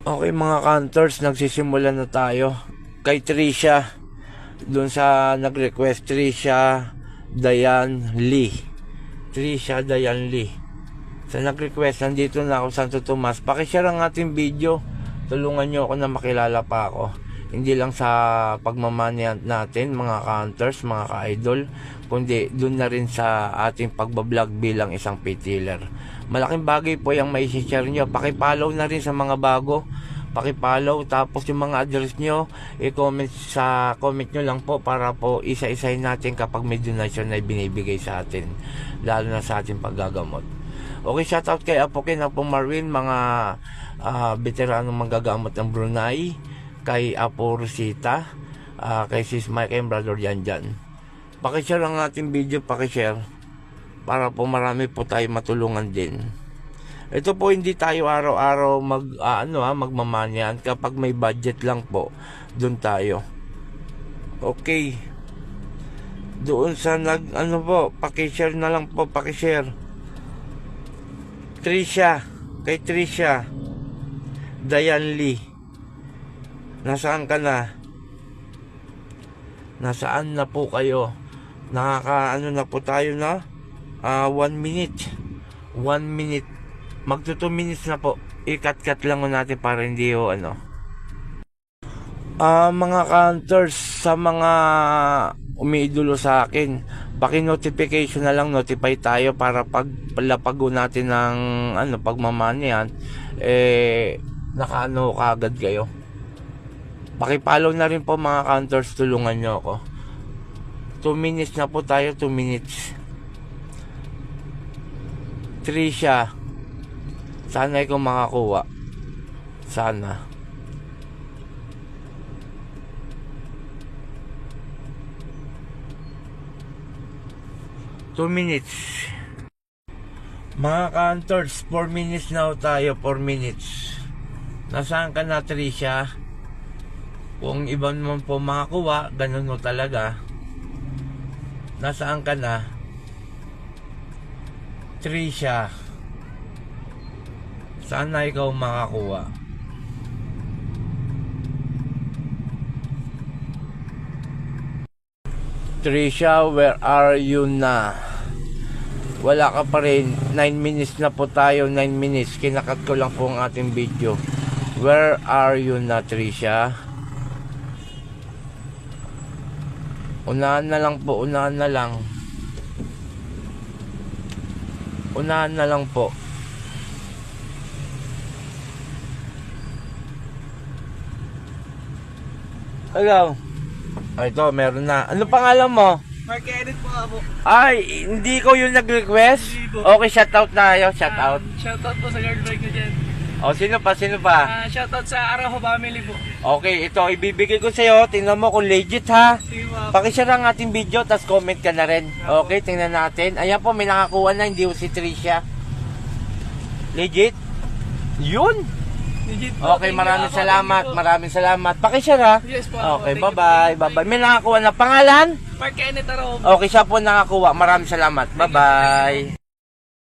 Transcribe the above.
Okay mga counters, nagsisimula na tayo. Kay Trisha, dun sa nag-request, Trisha Dayan Lee. Trisha Dayan Lee. Sa nag-request, nandito na ako Santo Tomas. Pakishare ang ating video. Tulungan nyo ako na makilala pa ako. Hindi lang sa pagmamanian natin, mga counters, mga ka-idol, kundi dun na rin sa ating pagbablog bilang isang pitiller. Malaking bagay po yung may share nyo. Pakipollow na rin sa mga bago. Pakipollow tapos yung mga address nyo i-comment sa comment nyo lang po para po isa-isahin natin kapag may donation na binibigay sa atin lalo na sa ating paggagamot. Okay, shoutout kay Apokin Apo Marwin, mga ah, veteranong manggagamot ng Brunei, kay Apo Rosita, ah, kay Sis Mike and Brother Jan Jan. Pakishare ang ating video, pakishare para po marami po tayo matulungan din. Ito po hindi tayo araw-araw mag ah, ano ha, magmamanyan kapag may budget lang po doon tayo. Okay. Doon sa nag ano po, paki-share na lang po, paki-share. Trisha, kay Trisha. Dayan Lee. Nasaan ka na? Nasaan na po kayo? Nakaka ano na po tayo na? Ah, one minute. One minute. Magto 2 minutes na po. I-cut-cut lang natin para hindi ho ano. Ah, mga counters sa mga umiidolo sa akin, paki-notification na lang notify tayo para pag palapag ho natin ng ano pagmamanian eh nakaano kaagad kayo. Paki-follow na rin po mga counters tulungan nyo ako. 2 minutes na po tayo, 2 minutes. Trisha, sana ikaw makakuha. Sana. Two minutes. Mga counters, 4 minutes na tayo, 4 minutes. Nasaan ka na, Trisha? Kung iba naman po makakuha, ganun mo talaga. Nasaan ka na? Trisha. Sana ikaw makakuha. Trisha, where are you na? Wala ka pa rin. 9 minutes na po tayo. 9 minutes. Kinakat ko lang po ang ating video. Where are you na, Trisha? Unahan na lang po. Unahan na lang. Unahan na lang po. Hello. Ah, ito, meron na. Ano pangalan mo? Mark Edit po ako. Ay, hindi ko yung nag-request. Okay, shoutout na tayo. Shoutout. Um, shoutout po sa girlfriend ko dyan. O, sino pa? Sino pa? Ah, shoutout sa Araho family po. Okay, ito, ibibigay ko sa'yo. Tingnan mo kung legit ha. Sige po. Pakishare ang ating video, tapos comment ka na rin. Okay, tingnan natin. Ayan po, may nakakuha na, hindi ko si Tricia. Legit? Yun! Legit po. Okay, Thank you, maraming Apo. salamat, Thank you po. maraming salamat. Pakishare ha. Yes po. Okay, Thank you bye-bye, po. bye-bye. May nakakuha na pangalan? Mark Edit Araho. Okay, siya po nakakuha. Maraming salamat. Bye-bye.